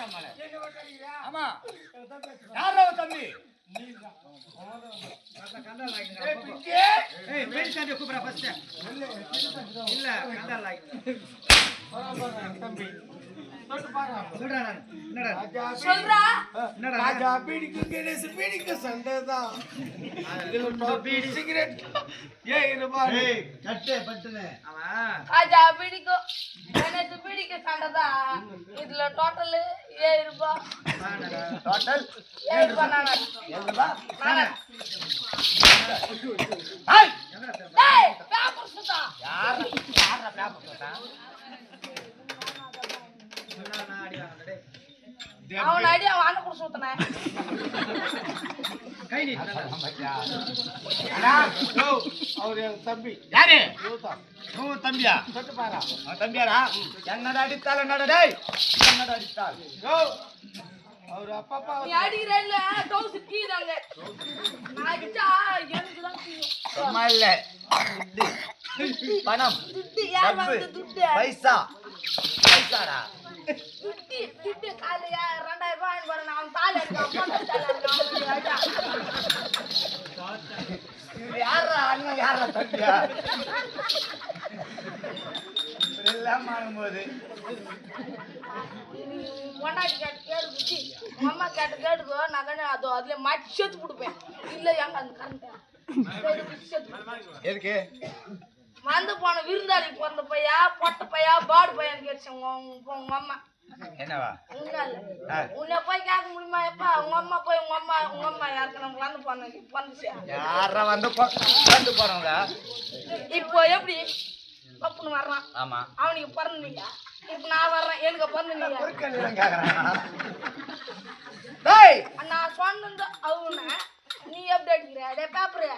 மட்டும் அடிக்கிறியா? ஆமா. யாரா தம்பி? சண்டைதான் இதுல டோட்டல் ஏழு ரூபாய் டோட்டல் ஏழு ரூபாய் நானே. எவ்வளவுப்பா நானே. ஹாய் எங்கடா பேப்பர் டேய் பேப்பர் சுத்தா? யார் யாரா அவன் அடி அவன் அண்ணன் கூட சுத்தினேன் கை நீ அவர் தம்பி. யாரு. உன் தம்பியா? தொட்டு பாரா. அவன் தம்பியாரா என்னடா அடித்தால் என்னடா டேய்? என்னடா அடித்தால்? யோ. அவர் அப்பப்பா நீ அடிக்கிறல்ல டவுஸ் கீதாங்க நான் அடிச்சா எனக்கு தான் கீயும் சும்மா இல்ல. துட்டு, பணம் துட்டு யார் டப்பு, வந்து துட்டு? பைசா. இது யாரா அண்ணன் யாரா தம்பியா? எல்லாம் வாங்கும்போது பொண்டாட்டி கேட்டு கேடு குச்சி அம்மா கேட்டு கேட்டுக்கோ நான் அதோ அதுல மாட்டி சேர்த்து கொடுப்பேன். இல்ல எங்க அந்த கரண்ட் எதுக்கு? வந்து போன விருந்தாளி பிறந்த பையா பொட்ட பையா பாடு பையன் கேட்டுச்சு உங்க அம்மா. என்னவா. உன்னை போய் கேட்க முடியுமா எப்பா? உங்க அம்மா போய் உங்க அம்மா உங்க அம்மா யாருக்கு? நம்ம வந்து போன வந்துச்சு யாரா வந்து வந்து போறவங்க இப்போ எப்படி? பப்புன்னு வர்றான். ஆமா. அவனுக்கு பிறந்தீங்க இப்ப நான் வர்றேன். எனக்கு பிறந்தீங்க நான் சொன்னது அவன. நீ எப்படி அடிக்கிற? டே பேப்பரு.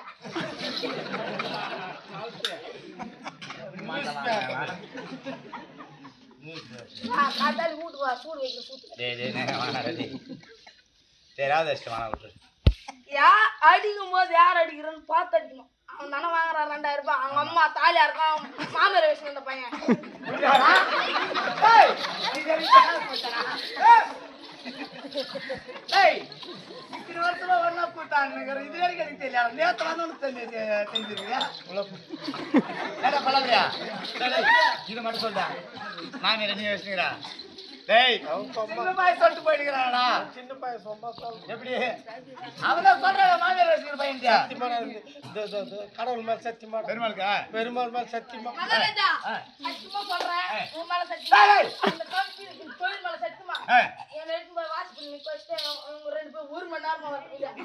காத்தாடி வீட்டுக்கு வா சூடு வைக்கிற சூட்டு டேய் டேய் நான் வேணாம் டேய். தெரியாத இஷ்டம் வேணாம் விட்டு யா அடிக்கும் போது யார் அடிக்கிறன்னு பார்த்து அடிக்கணும். அவன் தானே வாங்குறான் ரெண்டாயிரம் ரூபாய். அவங்க அம்மா தாலியா இருக்கான் அவன் மாமியார் வயசுல இந்த பையன். இத்தனை வருஷமா ஒண்ணா கூட்டானுங்கிற இது வரைக்கும் எனக்கு தெரியாது நேத்து வந்து தெரிஞ்சு தெரிஞ்சிருக்கியா பழவியா இது மட்டும் சொல்றா மாமி ரெண்டு வச்சுக்கிறா டேய் சின்ன பாய் சொல்லிட்டு போயிடுக்கிறாடா சின்ன பையன் சும்மா எப்படி? அவதான் சொல்றாங்க மாமியார் வச்சுக்கிற பையன் சத்தியமான கடவுள் மேல சத்தியமா பெருமாளுக்கா? பெருமாள் மேல சத்தியமா சொல்றேன். உன் மேல சத்தியமா தொழில் மேல சத்தியமா ஆ. என் அவங்க ரெண்டு ஒரு மணி நேரமா தெரியாது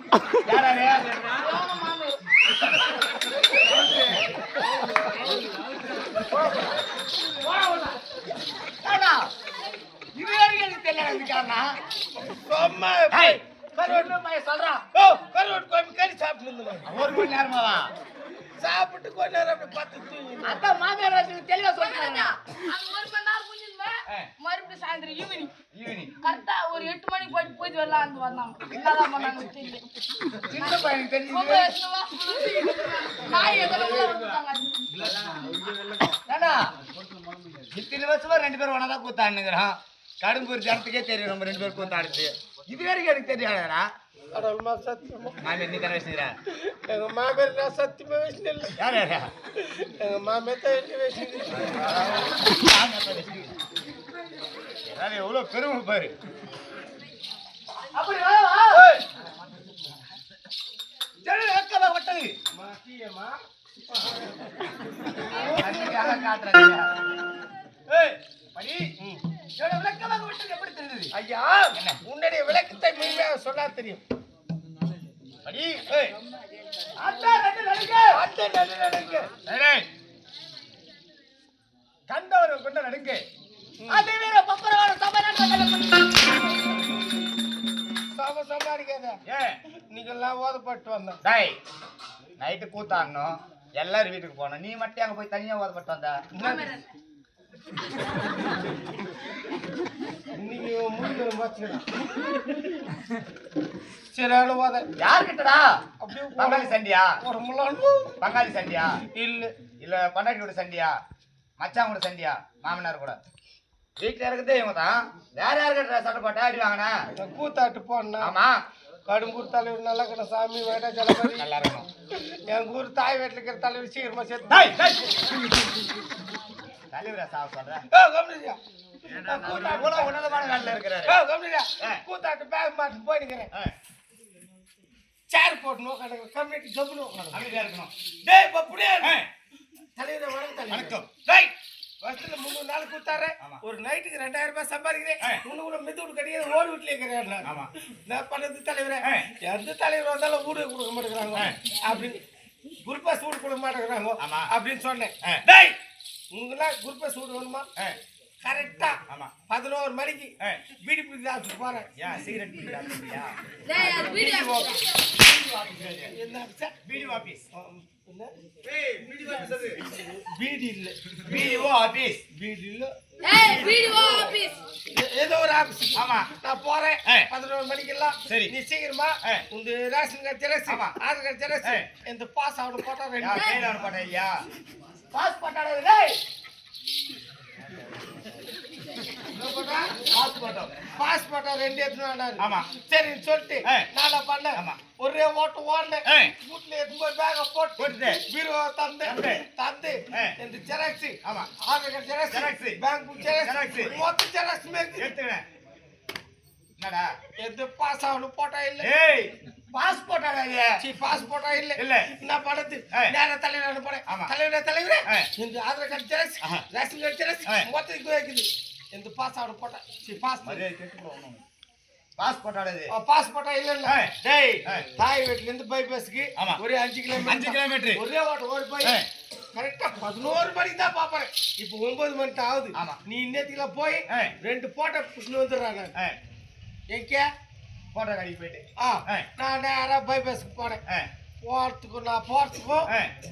கருவாட்டு கறி சாப்பிட்டு ஒரு மணி நேரமாவா? சாப்பிட்டு கொஞ்ச நேரம் அப்படி பார்த்து அதான் மாமியார் தெளிவா சொல்றாங்க. அது ஒரு மணி நேரம் முடிஞ்சிருந்தா ஆ. மறுபடியும் சாயந்தரம் ஈவினிங் ஈவினிங். கரெக்டா ஒரு எட்டு மணிக்கு போயிட்டு போயிட்டு வரலாம் வந்து வந்தாங்க என்னதான் பண்ணாங்க தெரியல சின்ன பையனுக்கு தெரிஞ்சு ரொம்ப வருஷமா நாய் ஏண்டா, இத்தனை வருஷமா ரெண்டு பேரும் ஒன்னாதான் கூத்தாடுனுங்கிறான் கடும்பூர் ஜனத்துக்கே தெரியும் நம்ம ரெண்டு பேரும் கூத்தாடுது இது வரைக்கும் எனக்கு தெரியாதடா கடவுள் மேல சத்தியமா மாமியார் நீ தானே வச்சுக்கிறா எங்க மாமியார் நான் சத்தியமா வச்சுட்டு இல்லை யார் யாரா எங்க மாமியார் தான் என்ன வச்சுட்டு எல்லாரும் எவ்வளவு பெருமை பாரு அப்படி வெக்கமா. எவ்வளவு விளக்கமாக விட்டது எப்படி தெரிந்தது? ஐயா உன்னுடைய விளக்கத்தை முழுமையாக சொன்னா தெரியும். படி. ஏய். அத்தா, ரெண்டு நடுங்க. அந்த நடு நடுங்க. கண்டவர்கள் கொண்ட நடுங்க. அது வீர பப்பரவான சபை சாம ஏன்? நீங்கெல்லாம் ஓதப்பட்டு வந்தோம். டேய் நைட்டு கூத்தாடணும். எல்லாரும் வீட்டுக்கு போகணும். நீ மட்டும் அங்க போய் தனியா ஓதப்பட்டு வந்தா? இன்னைக்கு முடிஞ்ச சரியான ஓத. யாருக்கிட்டடா அப்படியே பங்காளி சண்டியா? ஒரு பங்காளி சண்டியா? இல்ல. இல்ல பொண்டாட்டியோட சண்டியா? மச்சான் கூட சண்டியா? மாமனார் கூட? வீட்டுல இருக்கிறதே இவங்க தான் வேற யாருக்கிட்ட சட்டை போட்டா அடி வாங்கினா? கூத்தாட்டு போனா ஆமா. கடும்பூர் தலைவர் நல்லா இருக்கிற சாமி வேட்டா ஜலபதி நல்லா இருக்கணும். எங்க ஊர் தாய் வீட்டுல இருக்கிற தலைவர் சீக்கிரமா சேர்த்து. தலைவரா சாவ சொல்றேன். கூத்தாட்டு உன்னதமான இருக்கிறாரு. ஆ. கூத்தாட்டு பேக் மாட்டு போயிடுக்கிறேன் சேர் போட்டு நோக்காடுங்க கம்யூனிட்டி ஜப்பு நோக்காடுங்க அமைதியா இருக்கணும். டேய் பப்புடே தலைவரே வணக்கம். வணக்கம். டேய். வருஷத்துல முந்நூறு நாள் கூத்தாரு ஆமா. ஒரு நைட்டுக்கு ரெண்டாயிரம் ரூபாய் சம்பாதிக்கிறேன். இன்னும் கூட வீடு கட்டிக்கிற ஓடு வீட்டுல இருக்கிறேன் நான். பண்ணது தலைவரே. எந்த தலைவர் வந்தாலும் வீடு கொடுக்க மாட்டேங்கிறாங்க. அப்படின்னு குருபாஸ் வீடு கொடுக்க மாட்டேங்கிறாங்க. அப்படின்னு சொன்னேன் உங்களாம் குருபாஸ் வீடு வேணுமா கரெக்டா. ஆமா. பதினோரு மணிக்கு. பீடி பிடிச்சி ஆஃபீஸ் போறேன். ஏன் சிகரெட் ஆஃபீஸா? பிடிஓ ஆபீஸ் பீடி இல்ல. பிடிஓ ஆபீஸ் பீடி இல்ல. ஏதோ ஒரு ஆபீஸ் ஆமா. நான் போறேன். ஆ. பதினோரு மணிக்கெல்லாம் சரி. நீ சீக்கிரமா. உங்க ரேஷன் கார்டு ஜெராக்ஸ் ஆமா. Aadhaar card xerox. இந்த பாஸ் ஆகணும் போட்டா ரெண்டு போட்டேன் ஐயா பாஸ் போட்டாடா டேய் பாஸ் போட்டோ பாஸ் போட்டா ரெண்டு எடுத்துன்னு. ஆமா. சரின்னு சொல்லிட்டு. நானா பண்ணேன் ஆமா. ஒரே ஓட்டு ஓடனேன். வீட்டுல எடுத்து போய் பேக போட்டு போட்டுட்டு. பீரோ தந்து தந்து. இந்த ஜெராக்ஸ் ஆமா. Aadhaar xerox Xerox. Bank book xerox. மொத்த ஜெராக்ஸ் மேற்கு எடுத்துக்கிறேன் என்னடா எது பாஸ் ஆகணும் போட்டா இல்ல ஏய் பாஸ் போட்டாடா இது சி பாஸ் போட்டா இல்ல இல்ல. என்ன பண்ணது ஆ. நேர தலைவர் போறேன் ஆமா. தலைவரே தலைவரே. இந்த Aadhaar card xerox. Ration card xerox இது இருக்குது இந்த பாஸ் ஆகணும் போட்டா சி பாஸ் மரியாதை கேட்டு போகணும் பாஸ் போட்டாடா பாஸ் போட்டா இல்ல இல்ல. டேய். தாய் வீட்டுல இருந்து பைபாஸ்க்கு. ஒரே அஞ்சு கிலோமீட்டர் அஞ்சு கிலோமீட்டர் ஒரே ஓட்ட ஓடி போய். கரெக்டா பதினோரு மணிக்கு தான் பாப்பறேன் இப்போ ஒன்பது மணி தான் ஆகுது. நீ இன்னத்துக்குள்ள போய். ரெண்டு போட்டோ புஷ்ணு வந்துடுறாங்க எங்கே போட்டோ கடைக்கு போயிட்டு. நான் நேரா பைபாஸ்க்கு போனேன் ஆ, போறதுக்கும் நான் போறதுக்கும்.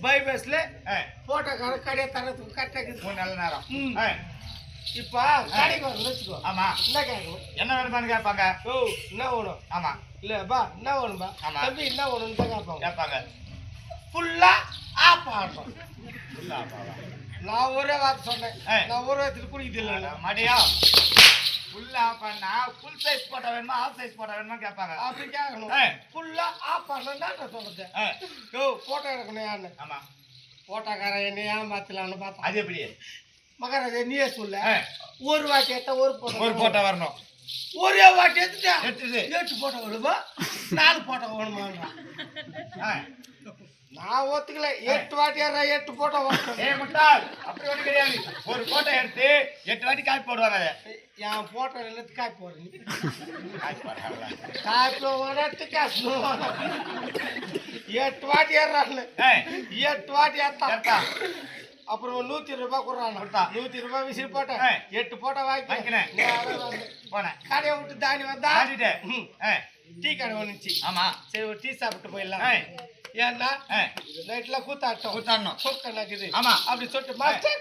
பைபாஸ்ல ஆ, போட்டோ கடை கடையை தரத்துக்கு கரெக்டாக இருக்குது மூணு நல்ல நேரம். ஆ, இப்போ கடைக்கு வரணும் வச்சுக்கோ. ஆமா. என்ன கேட்கணும்? என்ன வேணுமான்னு கேட்பாங்க? ஓ என்ன வேணும்? ஆமா. இல்ல பா என்ன வேணும்பா? ஆமா. தம்பி என்ன வேணும்னு தான் கேட்பாங்க. கேட்பாங்க. ஃபுல்லா ஆப் ஆடணும் இல்ல, அப்பாவா. நான் ஒரே வார்த்தை சொன்னேன். நான் ஒரு வாரத்துக்கு அட, இல்லை மடியா. ஃபுல் ஆஃப் பண்ணா ஃபுல் சைஸ் போட்டோ வேணுமா? ஆஃப் சைஸ் போட்டோ வேணுமா கேட்பாங்க. அப்படி கேட்கணும். ஃபுல்லா ஆப் பண்ணணும் நான் சொல்றது யோ போட்டோ எடுக்கணும் யாருன்னு ஆமா. போட்டோக்காரன் என்ன ஏமாத்தலான்னு பார்த்தா. அது எப்படி? மகாராஜா நீயே சொல்ல. ஒரு வாட்டி எடுத்தா ஒரு போட்டோ ஒரு போட்டோ வரணும். ஒரே வாட்டி எடுத்துட்டா எட்டு போட்டோ வேணுமா? நாலு போட்டோ வேணுமான்றான். நான் ஒத்துக்கல. எட்டு வாட்டி ஏறா எட்டு போட்டோ வரணும் ஏய் முட்டாள். அப்படி ஒண்ணு கிடையாது. ஒரு போட்டோ எடுத்து எட்டு வாட்டி காப்பி போடுவாங்க என் போட்டோ என்னத்து காய் போடுறேன்? காய்ப்பு வரட்டு காசு எட்டு வாட்டி ஏய், எட்டு வாட்டி ஏத்தா. அப்புறம் நூத்தி ரூபாய் கொடுறான். நூத்தி ரூபாய் விசில் போட்டேன். எட்டு போட்டோ வாங்கி வாங்கிக்கினேன். நேரா வந்தேன். போனேன். கடையை விட்டு தாண்டி வந்தா? டீ கடை வந்துச்சு. ஆமா. சரி ஒரு டீ சாப்பிட்டு போயிடலாம். ஏன்னா நைட்ல கூத்தாட்டம். கூத்தாடணும். கூட்டம் நடக்குது. ஆமா. அப்படி சொல்லிட்டு மாஸ்டர்.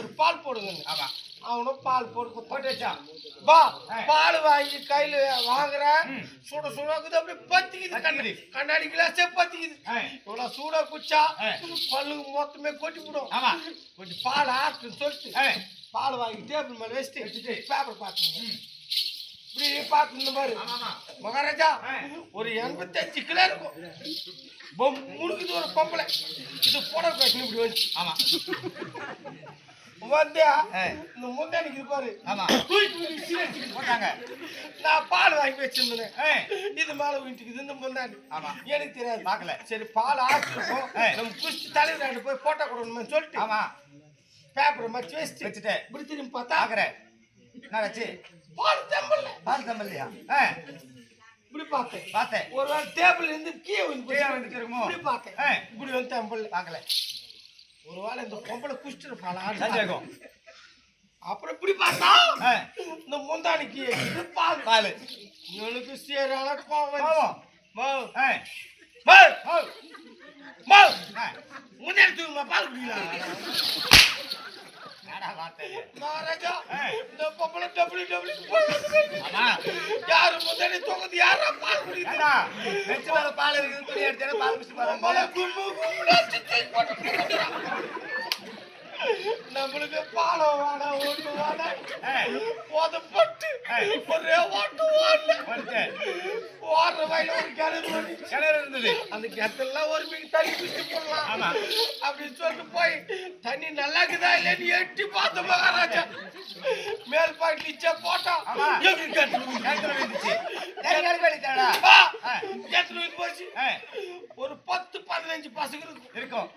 ஒரு பால் போடுங்க ஆமா. அவனும் பால் போட்டு போட்டு கொடுத்தான் வச்சான் வா. பால் வாங்கி கையில வாங்குறேன் ம். சுட சுடாக்குது அப்படியே பத்திக்குது கண்ணாடி. கண்ணாடி கிளாஸே பத்திக்குது இவ்வளவு சூடா குச்சா. பல்லுக்கு மொத்தமே கொட்டி விடும் கொஞ்சம் பால் ஆட்டுன்னு சொல்லிட்டு பால் வாங்கி டேபிள் மேல வச்சுட்டு. பேப்பர் பார்த்துங்க ம். இப்படி பார்த்து பாரு ஆமா ஆமா மகாராஜா. ஒரு எண்பத்தஞ்சு கிலோ இருக்கும் முழுக்குது ஒரு பொம்பளை இது போட இப்படி வந்துச்சு ஆமா வந்து. இந்த முந்தானிக்கு இது பாரு ஆமா. தூக்கி தூக்கி சீரடிச்சு போட்டாங்க. நான் பால் வாங்கி வச்சிருந்தேன். இது மேல வீட்டுக்கு இந்த முந்தானி ஆமா. எனக்கு தெரியாது. பார்க்கல. சரி பால் ஆச்சிருக்கோம். நம்ம குச்சி தலைவர் போய் போட்டோ கொடுக்கணும்னு சொல்லிட்டு ஆமா. பேப்பரை மச்சு வச்சுட்டு வச்சுட்டு. இப்படி திரும்பி பார்த்தா பாக்குறேன் என்ன வச்சு பால் தம்பல்ல. பால் தம்பல்லையா? ஏய், இப்படி பார்த்தேன். பார்த்தேன். ஒரு வேளை டேபிள் இருந்து கீழே வந்து கீழே வந்துட்டு இருக்குமோ? இப்படி பார்த்தேன். இப்படி வந்து தம்பல்ல. பார்க்கல. ஒரு வேளை இந்த பொம்பளை சந்தேகம் அப்புறம் இப்படி பார்த்தா இந்த முந்தானிக்கு பால். பால். இவனுக்கு சேரான கோவம் பாவம். மௌ ஏய், மௌ ஓ, மௌ ஏய், முன்னாடி தூங்க பால் குடிக்கலாம்? மகாராஜா. இந்த பொம்பளை டபுள் டபுள் ஆமா. யாரு முன்னாடி தூங்குது யாரா பால் மேல பால் இருக்குது துணி எடுத்தேன்னா பால் குடிச்சு பாருங்க. நம்மளுக்கு பாலம் ஒண்ணு வேணாம் ஏய், போதப்பட்டு. ஒரே ஓட்டு ஓடல. ஓடுற வயல ஒரு கிணறு வந்துச்சு கிணறு இருந்தது. அந்த கிணத்துலாம் ஒரு மீன் தண்ணி குடிச்சு போடலாம். அப்படின்னு சொல்லிட்டு போய் தண்ணி நல்லா இருக்குதா இல்லைன்னு எட்டி பார்த்த மகாராஜா. மேல் பாயிண்ட் நிச்சா போட்டோம். எங்க கிணத்துல விழுந்து. கிணத்துல போச்சு. ஒரு பத்து பதினஞ்சு பசங்க இருக்கும். இருக்கும்.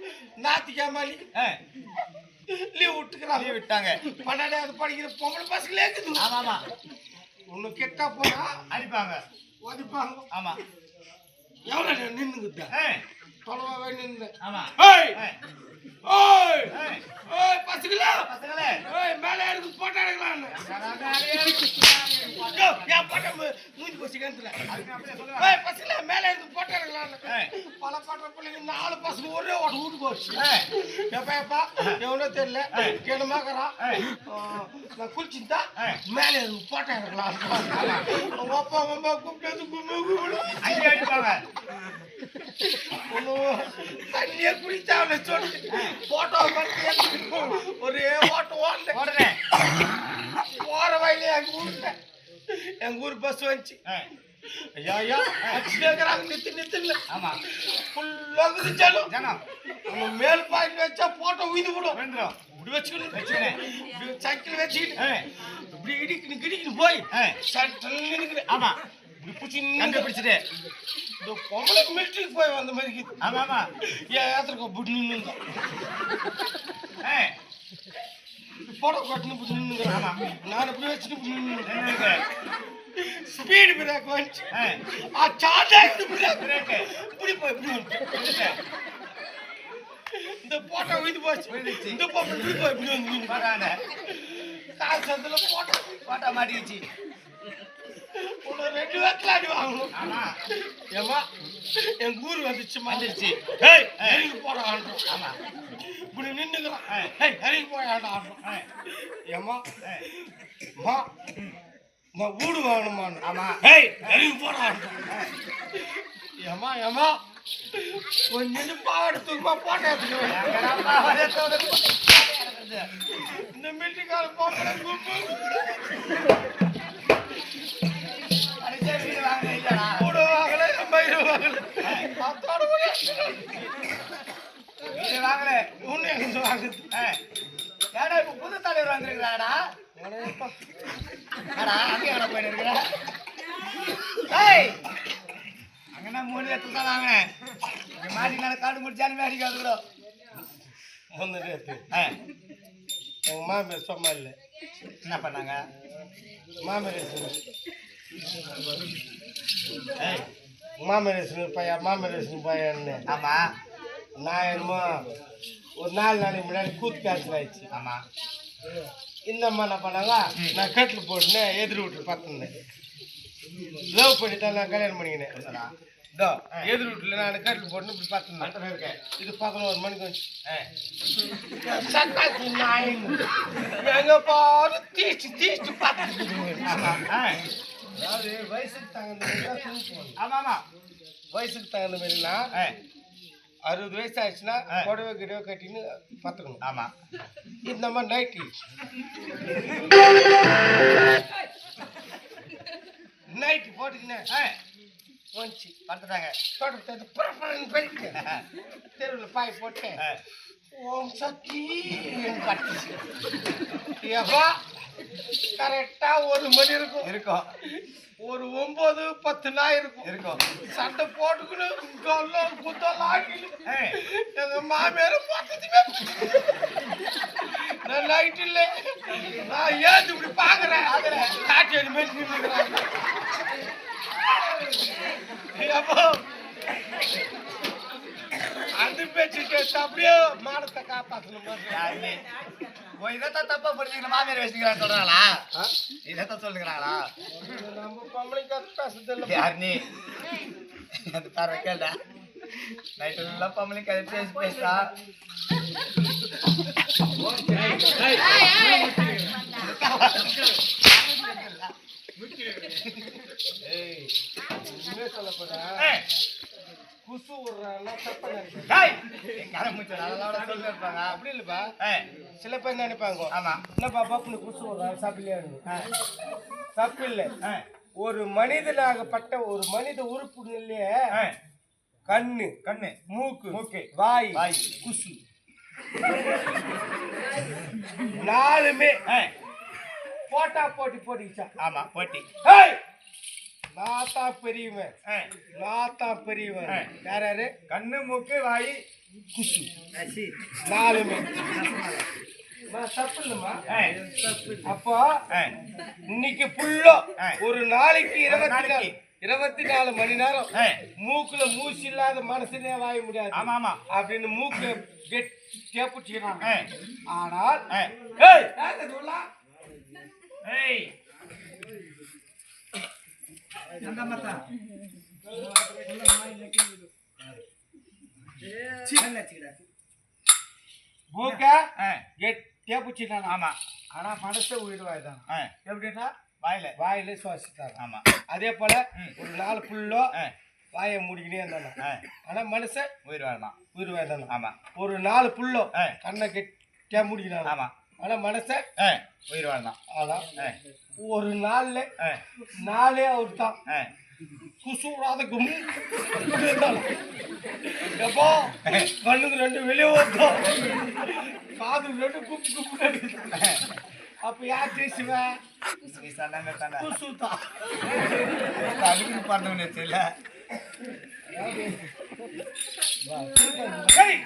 நாத்திக்காம ஏய், லீவ் விட்டுக்கிறாங்க. leave விட்டாங்க. பன்னெண்டாவது படிக்கிற பொம்பளை பசங்களே இருக்குது. ஆமா ஆமா. ஒண்ணு கெட்டா போனா அடிப்பாங்க. ஒதிப்பாங்க ஆமா. எவ்வளவு நின்னுங்கிட்ட ஏய், தொலைவாவே நின்று ஆமா. ஏய்! ஏய், ஏய் பசங்களா! பசங்களே. ஏய் மேலே இருக்கு போட்டோ எடுக்கலாம்னு என் போட்டோ மூஞ்சி போச்சு கிணத்துல பசங்களா மேலே பல பாட்ட பிள்ளைங்க நாலு பசங்க ஒரே ஓட்ட வீட்டு போச்சு. ஏய், எப்பா எப்பா எவனோ தெரியல. ஏய். நான் குளிச்சுட்டா. மேலே இருக்கு போட்டோ எடுக்கலாம். அப்பா அம்மா கூப்பிட்டு அங்கே அடிப்பாங்க ஒண்ணும் தண்ணியே குடிச்சாவல சொல்லி போட்டோ ஒரே ஓட்டம் ஓட்டேன் ஓடுறேன். போற வயலே ஊர்ல எங்க ஊர் பஸ் வந்துச்சு. ஐயா ஐயா. அடிச்சுக்கிறாங்க நித்து நித்துல ஆமா. ஃபுல்லாக குதிச்சாலும் ஜனம் நம்ம மேல் பாயிண்ட் வச்சா போட்டோ உயிந்து விடும் விழுந்துரும் இப்படி வச்சுக்கணும். சைக்கிள் வச்சுக்கிட்டு இப்படி இடிக்கணும் கிடிக்கணும் போய் ஏய், சட்டல் நினைக்கிறேன் ஆமா. இப்படி பிடிச்சி கண்டு பிடிச்சிட்டு இந்த பொம்பளை மிலிட்டரிக்கு போய் வந்த மாதிரி. ஆமா ஆமா. ஏன் ஏத்திரக்கோ இப்படி இப்படி நின்னுங்க ஆமா. நான் வச்சுட்டு இருக்கு ஸ்பீடு பிரேக் வந்துச்சு ஆ ஆகிட்டு பிரேக் பிரேக்கு. இப்படி போய் இப்படி. இந்த போட்டோ விழுந்து போச்சு. இந்த போட்டோ இப்படி போய் இப்படி வந்து. பார்க்காத. கால் சத்துல போட்டோ போட்டா மாட்டிக்கிச்சு உன்னை ரெண்டு பேர்த்துல அடி வாங்கணும் ஏமா என் ஊர் வந்துச்சுமா வந்துருச்சு. ஏய் இறங்கி போறான் ஆமா. இப்படி நின்னுக்கிறான் ஏய். ஏய் இறங்கி போயாண்டா ஏய், ஏமா மா நான் வீடு வாங்கணுமான்னு ஆமா. ஏய் இறங்கி போறான் ஏமா ஏமா கொஞ்சம் பாவாடை தூக்கமா போட்டோ எடுத்துக்கோ எங்கடா பாவாடை தோடு? இந்த மில்லிக்கார போக்கல வாங்கல அத்தோட கூட வீடு ஏடா இப்ப புது தலைவர் வந்திருக்கிறாடா அடா அங்கே எங்கடா போயிட்டு இருக்கிற மூணு லட்சம் தான் வாங்கினேன் இங்க மாட்டி நான் காடு முடிச்சாலுமே அடிக்காது கூட வந்து நேத்து ஏய், மாமியார் சும்மா இல்லை என்ன பண்ணாங்க? மாமியார் ஏய், மாமியார் சொன்ன பையன் மாமியார் பையன் ஆமா. நான் என்னமோ ஒரு நாலு நாளைக்கு முன்னாடி கூத்து கேன்சல் ஆயிடுச்சு. ஆமா. இந்த அம்மா என்ன பண்ணாங்க நான் கட்டில் போட்டுனேன் எதிர் வீட்டில் பார்த்துருந்தேன் லவ் பண்ணி தான் நான் கல்யாணம் பண்ணிக்கினேன்? இதோ எதிர் வீட்டில் நான் கட்டில் போட்டுன்னு இப்படி பார்த்துருந்தேன் இருக்கேன் இது பதினோரு மணிக்கு வந்து சட்டாத்தி நாயின்னு எங்க பாரு தீச்சு தீச்சு பார்த்துட்டு அதாவது வயசுக்கு தகுந்த மாதிரி தான் தூக்குவோம். ஆமா ஆமா. வயசுக்கு தகுந்த மாதிரினா அறுபது வயசு ஆயிடுச்சுன்னா. புடவை கிடவை கட்டின்னு பார்த்துக்கணும். ஆமா. இந்த மாதிரி நைட்டி நைட்டி போட்டுக்கினேன் வந்துச்சு பார்த்துட்டாங்க. தோட்டத்தை புறப்படன்னு போயிட்டு தெருவில் பாய் போட்டேன் ஏய், ஓம் சக்தி பட்டுச்சு ஏப்பா கரெக்டா ஒரு மணி இருக்கும். இருக்கும். ஒரு ஒன்பது பத்து நாய் இருக்கும். இருக்கும். சண்டை போட்டுக்கணும் ஆக்கிட்டு ஏய், எங்க மாமியார பார்த்ததுமே நான் நைட் இல்ல. நான் ஏன் இப்படி பாக்குறேன் காட்டு அடி மாதிரி நின்னுக்கிறாங்க. அப்போ பேச்சு கேட்டு அப்படியே மானத்தை காப்பாற்றணும் இதைத்தான் தப்பா புரிஞ்சுக்கிற மாமியார் வச்சுக்கிறான்னு சொல்றாங்களா இதைத்தான் சொல்லுங்கிறாங்களா இது நம்ம பொம்பளைக்கு பேசுறது. யார் நீ அது தர கேள்டா நைட் எல்லாம் பம்பளைக்கு அது பேசி பேசா ஏய், போனா, ஏய், குசு விடுறான்னா தப்பா இருப்பாங்க. அப்படி இல்லப்பா. சில பேர் நினைப்பாங்க? ஆமா. என்னப்பா பப்புனு குசு விடுறாரு சாப்பிடலையா தப்பு இல்லை. ஒரு மனிதனாகப்பட்ட ஒரு மனித உறுப்பு இல்லையே. கண்ணு கண்ணு. மூக்கு மூக்கு, வாய் வாய். குசு. நாலுமே போட்டா போட்டி போட்டிச்சா ஆமா போட்டி. நான் தான் பெரியவன் நான் தான் பெரியவன். யார் யாரு கண்ணு மூக்கு வாய் குசு நாலுமே அப்போ இன்னைக்கு ஃபுல்லா ஏய். ஒரு நாளைக்கு இருபத்தி நாலு. இருபத்தி நாலு மணி நேரம் மூக்குல மூச்சு இல்லாத மனசுனே வாய முடியாது ஆமா ஆமா அப்படின்னு மூக்க ஏய், ஆனால் ஏய், ஏய் யார் இது உள்ள? ஏய், அந்த மத்தா நல்ல சீடா மூக்க கெட்டியா பிடிச்சிட்டான் ஆமா ஆனா மனசை உயிர் வாய்தான் ஏய், எப்படின்னா வாயில வாயில சுவாசித்தாங்க ஆமா அதே போல. ஒரு நாள் ஃபுல்லா வாயை மூடிக்கினே இருந்தாங்க ஆனா மனுஷன் உயிர் வாழலாம் உயிர் வாய்தாங்க ஆமா ஒரு நாள் ஃபுல்லோ கண்ணை கெட்டியா மூடிக்கிறாங்க ஆமா ஆனா மனுஷன் ஏய், உயிர் வாழலாம் ஆனா ஏய், ஒரு நாள்ல நாளே அவர் தான் ஏய், குசூடாத கும் எப்போ கண்ணுக்கு ரெண்டு வெளியே வந்தோம் காது ரெண்டு குப்பு குப்பு அப்ப யார் தானே குசு தான் அதுக்கு பண்ணவனே தெரியல சரி